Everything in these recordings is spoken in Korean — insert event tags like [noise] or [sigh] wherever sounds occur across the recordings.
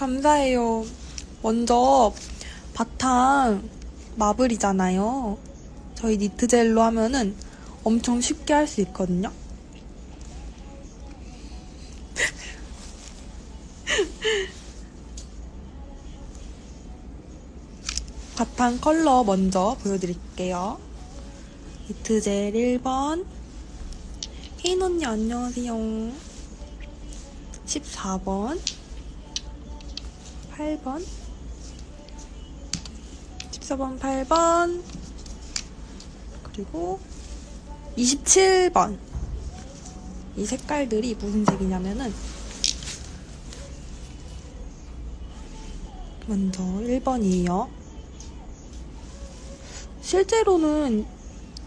감사해요. 먼저 바탕 마블이잖아요. 저희 니트 젤로 하면은 엄청 쉽게 할 수 있거든요. [laughs] 바탕 컬러 먼저 보여드릴게요. 니트 젤 1번. 혜인 언니 안녕하세요. 14번. 8번. 14번, 8번. 그리고 27번. 이 색깔들이 무슨 색이냐면은 먼저 1번이에요. 실제로는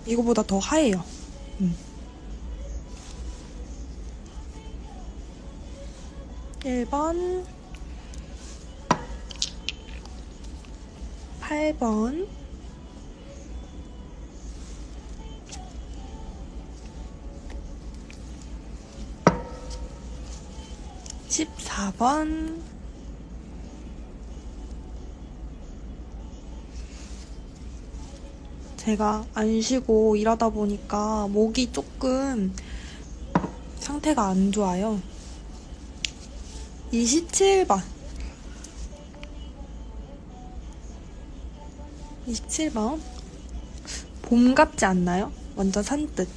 이거보다 더 하얘요. 음. 1번 8번 14번 제가 안 쉬고 일하다 보니까 목이 조금 상태가 안 좋아요. 27번. 27번. 봄 같지 않나요? 완전 산뜻.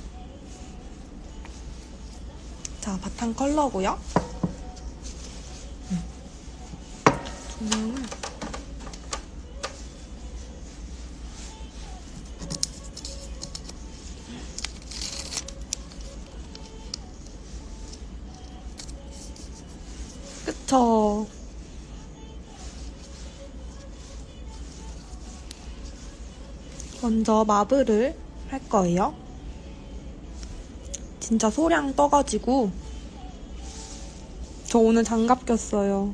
자, 바탕 컬러고요. 음. 조명을 그쵸. 먼저 마블을 할 거예요. 진짜 소량 떠가지고 저 오늘 장갑 꼈어요.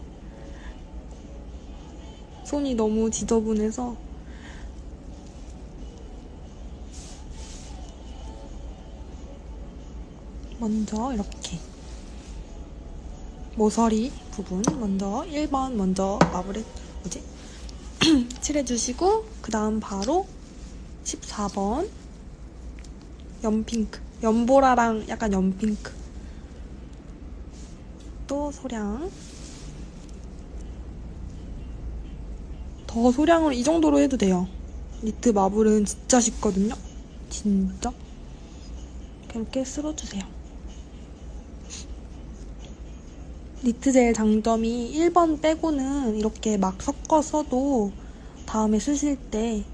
손이 너무 지저분해서 먼저 이렇게 모서리 부분 먼저 1번 먼저 마블에 뭐지? [clears throat] 칠해주시고 그 다음 바로 14번. 연핑크. 연보라랑 약간 연핑크. 또 소량. 더 소량으로 이 정도로 해도 돼요. 니트 마블은 진짜 쉽거든요. 진짜. 이렇게 쓸어주세요. 니트 젤 장점이 1번 빼고는 이렇게 막 섞어 써도 다음에 쓰실 때막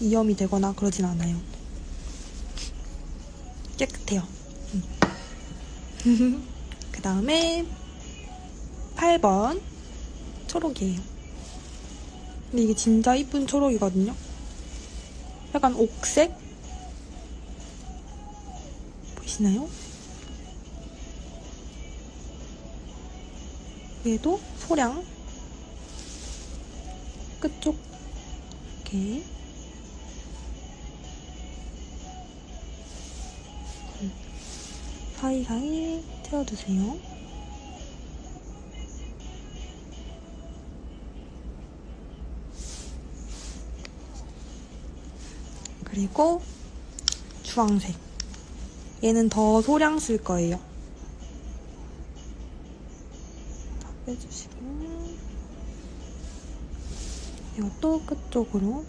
이염이 되거나 그러진 않아요. 깨끗해요. [laughs] 그 다음에 8번 초록이에요. 근데 이게 진짜 이쁜 초록이거든요. 약간 옥색? 보이시나요? 얘도 소량 끝쪽 이렇게 사이사이 태워주세요. 그리고 주황색. 얘는 더 소량 쓸 거예요. 빼주시고 이것도 끝쪽으로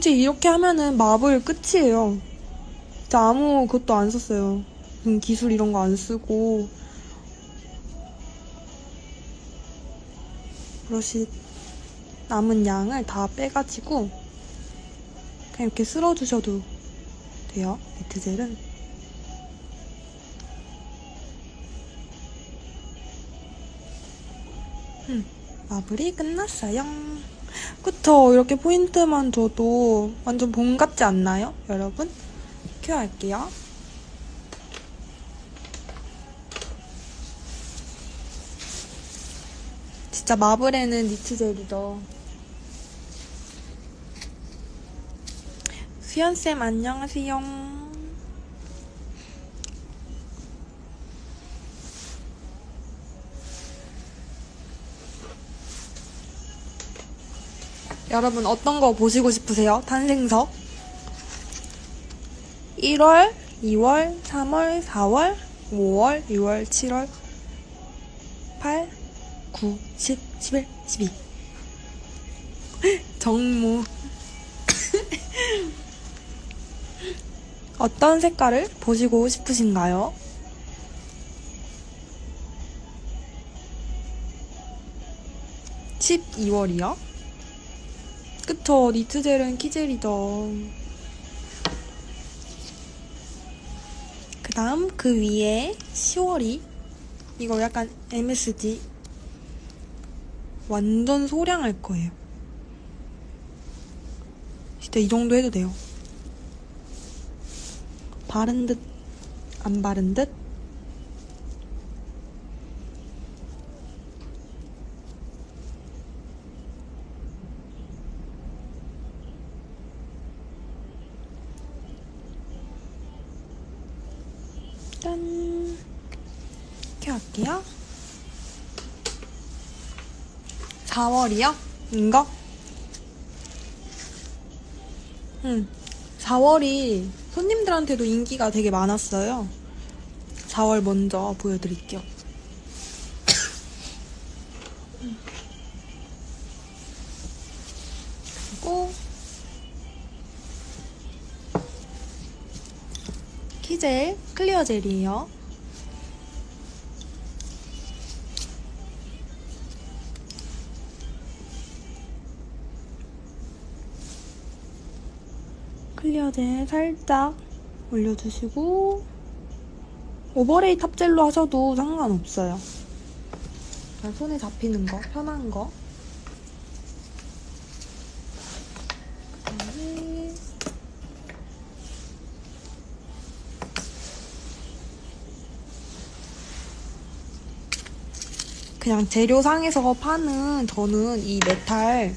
솔직히 이렇게 하면은 마블 끝이에요. 진짜 아무 것도 안 썼어요. 기술 이런 거 안 쓰고 브러쉬 남은 양을 다 빼가지고 그냥 이렇게 쓸어주셔도 돼요. 니트젤은. 음, 마블이 끝났어요. 그쵸? 이렇게 포인트만 줘도 완전 봄 같지 않나요? 여러분? 큐 할게요. 진짜 마블에는 니트 젤이죠. 수연쌤 안녕하세요. 여러분 어떤 거 보시고 싶으세요? 탄생석? 1월, 2월, 3월, 4월, 5월, 6월, 7월, 8, 9, 10, 11, 12. 정모. [laughs] 어떤 색깔을 보시고 싶으신가요? (12월이요) 그쵸 니트젤은 키젤이죠 그 다음 그 위에 10월이 이거 약간 MSG 완전 소량 할 거예요. 진짜 이 정도 해도 돼요. 바른 듯 안 바른 듯 짠. 이렇게 할게요. 4월이요? 인가? 응. 4월이 손님들한테도 인기가 되게 많았어요. 4월 먼저 보여드릴게요. 그리고 키젤 클리어 젤이에요. 클리어 젤 살짝 올려주시고 오버레이 탑젤로 하셔도 상관없어요. 손에 잡히는 거, 편한 거. 그다음에 그냥 재료상에서 파는 저는 이 메탈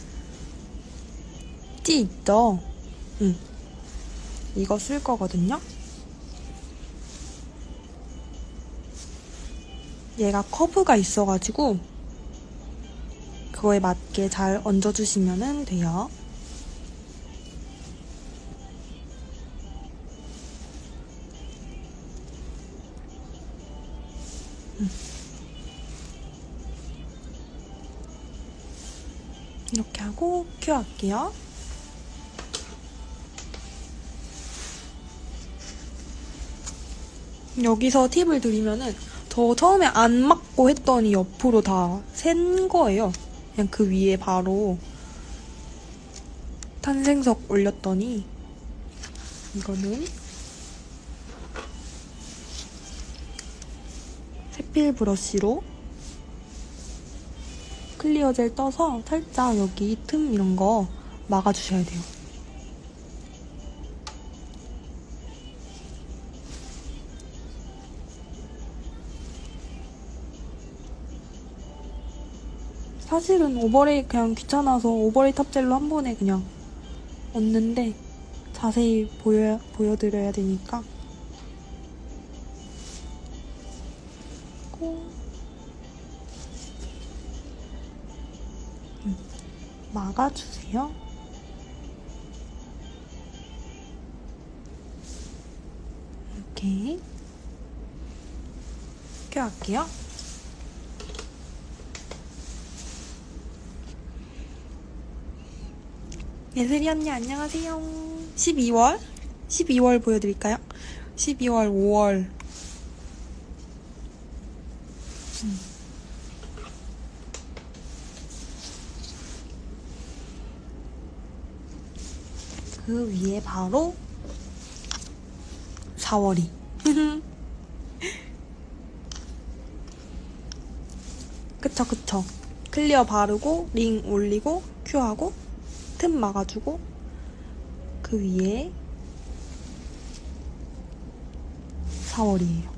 찌 있죠? 응. 이거 쓸 거거든요? 얘가 커브가 있어가지고 그거에 맞게 잘 얹어주시면 돼요. 이렇게 하고 큐 할게요. 여기서 팁을 드리면은 저 처음에 안 맞고 했더니 옆으로 다 센 거예요. 그냥 그 위에 바로 탄생석 올렸더니 이거는 색필 브러쉬로 클리어 젤 떠서 살짝 여기 틈 이런 거 막아주셔야 돼요. 사실은 오버레이 그냥 귀찮아서 오버레이 탑젤로 한 번에 그냥 얹는데 자세히 보여, 보여드려야 되니까 고 음, 막아주세요. 이렇게 껴할게요. 예슬이 언니 안녕하세요. 12월? 12월 보여드릴까요? 12월, 5월. 음. 그 위에 바로 4월이. [laughs] 그쵸, 그쵸. 클리어 바르고, 링 올리고, 큐하고, 틈 막아주고 그 위에 4월이에요.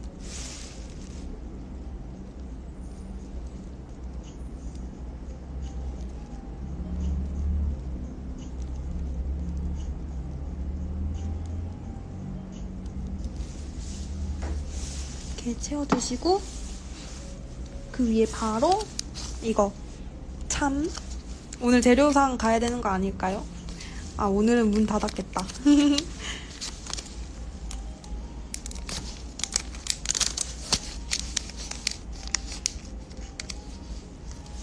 이렇게 채워주시고 그 위에 바로 이거 참 오늘 재료상 가야 되는 거 아닐까요? 아 오늘은 문 닫았겠다. [laughs]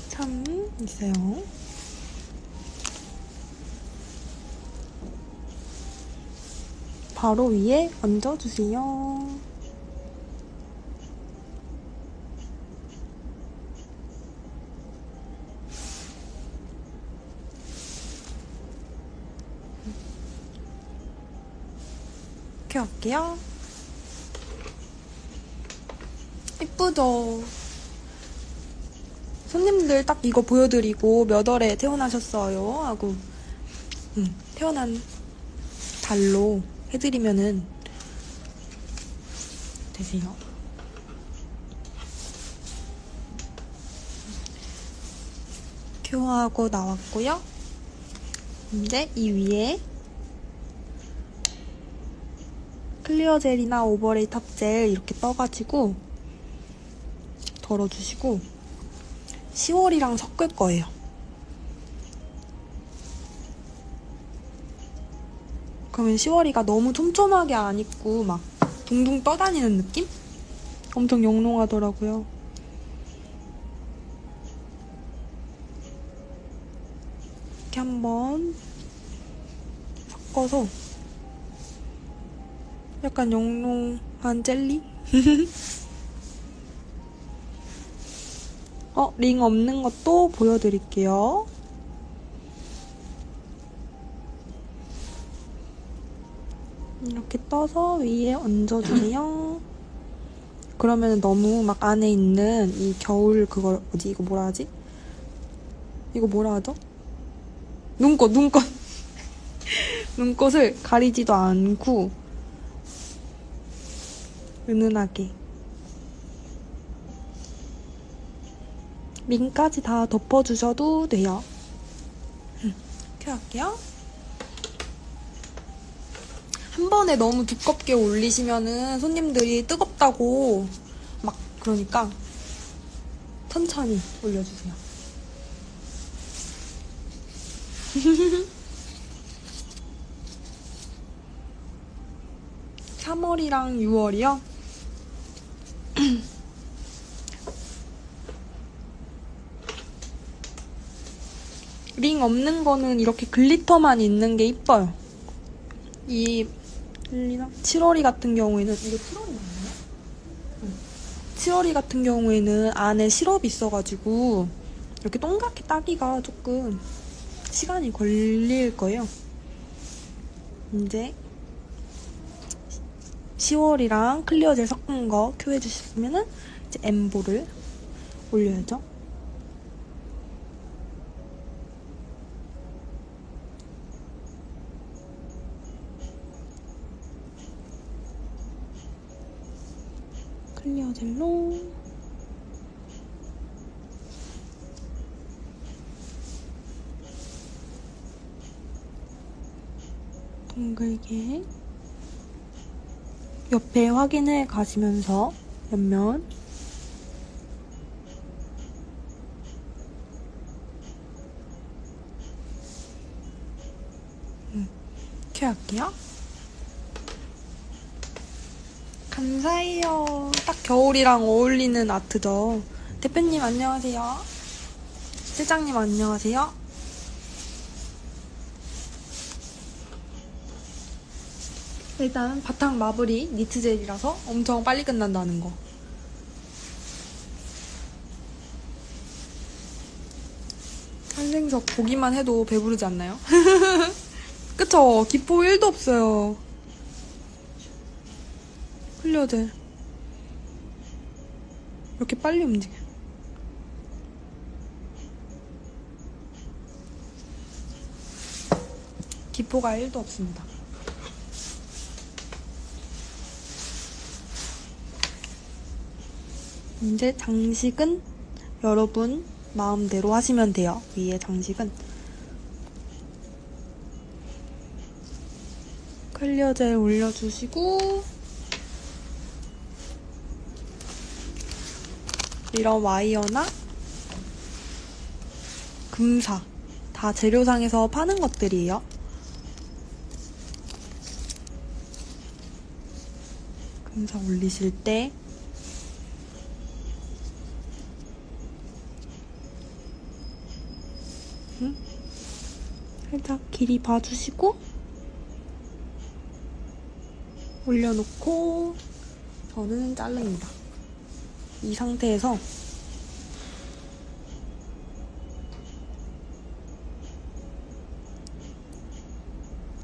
참 있어요. 바로 위에 얹어주세요. 할게요. 이쁘죠? 손님들 딱 이거 보여드리고 몇 월에 태어나셨어요? 하고 응, 태어난 달로 해드리면은 되세요. 교화하고 나왔고요. 이제 이 위에 클리어 젤이나 오버레이 탑 젤 이렇게 떠가지고 덜어주시고 10월이랑 섞을 거예요. 그러면 10월이가 너무 촘촘하게 안 입고 막 둥둥 떠다니는 느낌? 엄청 영롱하더라고요. 이렇게 한번 섞어서 약간 영롱한 젤리? [laughs] 어, 링 없는 것도 보여드릴게요. 이렇게 떠서 위에 얹어주세요. [clears throat] 그러면 너무 막 안에 있는 이 겨울 그걸 뭐지 이거 뭐라 하지? 이거 뭐라 하죠? 눈꽃 눈꽃 [laughs] 눈꽃을 가리지도 않고 은은하게 민까지 다 덮어주셔도 돼요. 음, 이렇게 할게요. 한 번에 너무 두껍게 올리시면은 손님들이 뜨겁다고 막 그러니까 천천히 올려주세요. [laughs] 3월이랑 6월이요? [clears throat] 링 없는 거는 이렇게 글리터만 있는 게 이뻐요. 이 7월이 같은 경우에는 이게 7월이 맞나요? 7월이 같은 경우에는 안에 시럽이 있어가지고 이렇게 동그랗게 따기가 조금 시간이 걸릴 거예요. 이제 10월이랑 클리어 젤 섞은 거 큐해 주셨으면은 이제 엠보를 올려야죠. 클리어 젤로 동글게 옆에 확인해 가시면서 옆면 음, 이렇게 할게요. 감사해요. 딱 겨울이랑 어울리는 아트죠. 대표님 안녕하세요. 실장님 안녕하세요. 일단 바탕 마블이 니트 젤이라서 엄청 빨리 끝난다는 거. 한생석 보기만 해도 배부르지 않나요? [laughs] 그쵸? 기포 1도 없어요. 젤. 이렇게 빨리 움직여. 기포가 1도 없습니다. 이제 장식은 여러분 마음대로 하시면 돼요. 위에 장식은. 클리어 젤 올려주시고 이런 와이어나 금사 다 재료상에서 파는 것들이에요. 금사 올리실 때 응? 살짝 길이 봐주시고 올려놓고 저는 자릅니다. 이 상태에서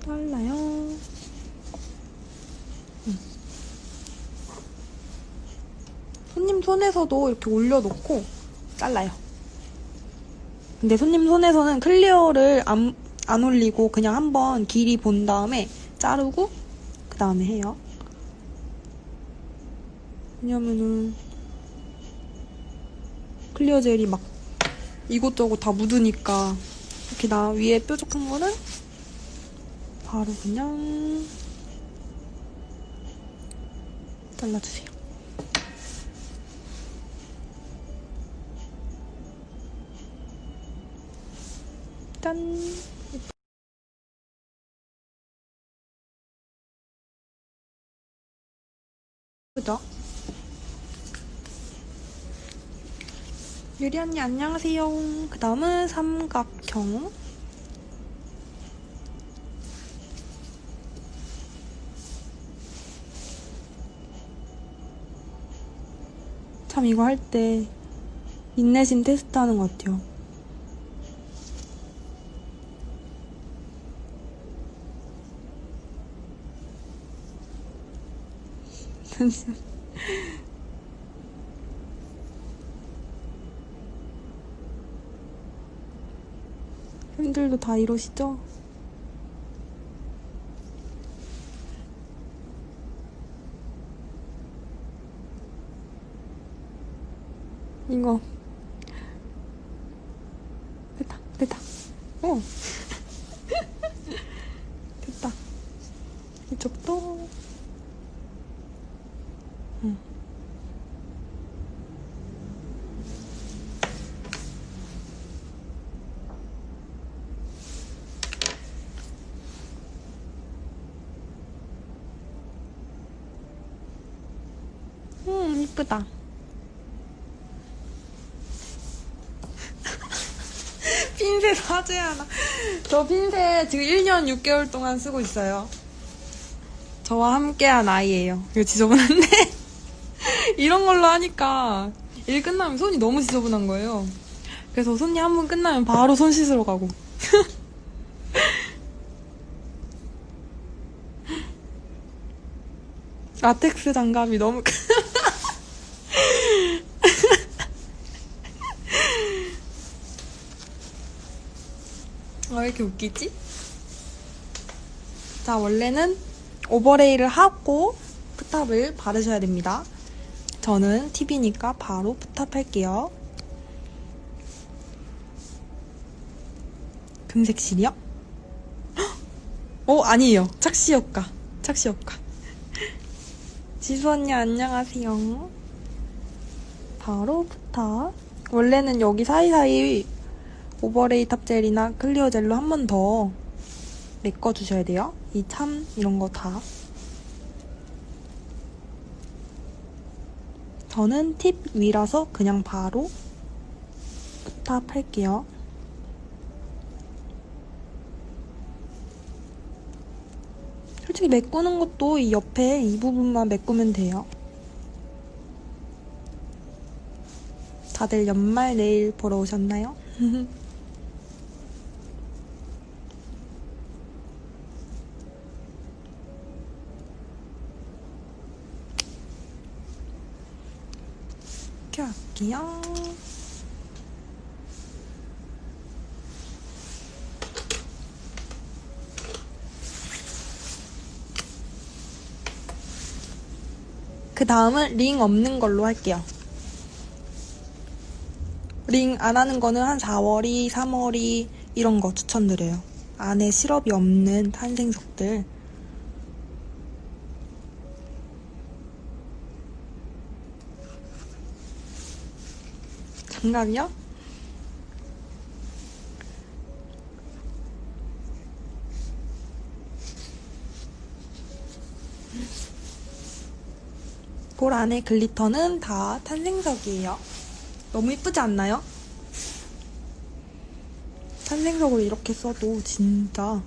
잘라요. 음. 손님 손에서도 이렇게 올려놓고 잘라요. 근데 손님 손에서는 클리어를 안, 안 올리고 그냥 한번 길이 본 다음에 자르고 그 다음에 해요. 왜냐면은 클리어 젤이 막 이곳저곳 다 묻으니까 이렇게 나 위에 뾰족한 거는 바로 그냥 잘라주세요. 짠! 예쁘죠? 유리 언니 안녕하세요. 그 다음은 삼각형. 참 이거 할 때 인내심 테스트 하는 것 같아요. [laughs] 팬들도 다 이러시죠? 이거 됐다 됐다 어 됐다 이쪽도 응. 음 이쁘다 [laughs] 핀셋 화제 하나. 저 핀셋 지금 1년 6개월 동안 쓰고 있어요. 저와 함께한 아이예요. 이거 지저분한데? [laughs] 이런 걸로 하니까 일 끝나면 손이 너무 지저분한 거예요. 그래서 손이 한 번 끝나면 바로 손 씻으러 가고. [laughs] 라텍스 장갑이 너무 크- 아, 왜 이렇게 웃기지? 자, 원래는 오버레이를 하고 푸탑을 바르셔야 됩니다. 저는 TV니까 바로 푸탑할게요. 금색 실이요? 헉! 어, 아니에요. 착시 효과. 착시 효과. [laughs] 지수 언니 안녕하세요. 바로 푸탑. 원래는 여기 사이사이 오버레이 탑젤이나 클리어 젤로 한 번 더 메꿔주셔야 돼요. 이 참 이런 거 다. 저는 팁 위라서 그냥 바로 탑할게요. 솔직히 메꾸는 것도 이 옆에 이 부분만 메꾸면 돼요. 다들 연말 내일 보러 오셨나요? [laughs] 할게요. 그 다음은 링 없는 걸로 할게요. 링 안 하는 거는 한 4월이, 3월이 이런 거 추천드려요. 안에 시럽이 없는 탄생석들. 장갑이요? 볼 안에 글리터는 다 탄생석이에요. 너무 이쁘지 않나요? 탄생석으로 이렇게 써도 진짜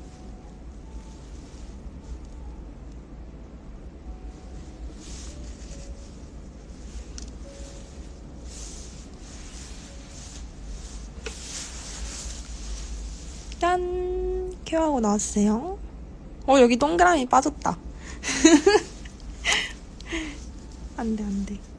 나왔어요. 어, 여기 동그라미 빠졌다. [laughs] 안 돼, 안 돼.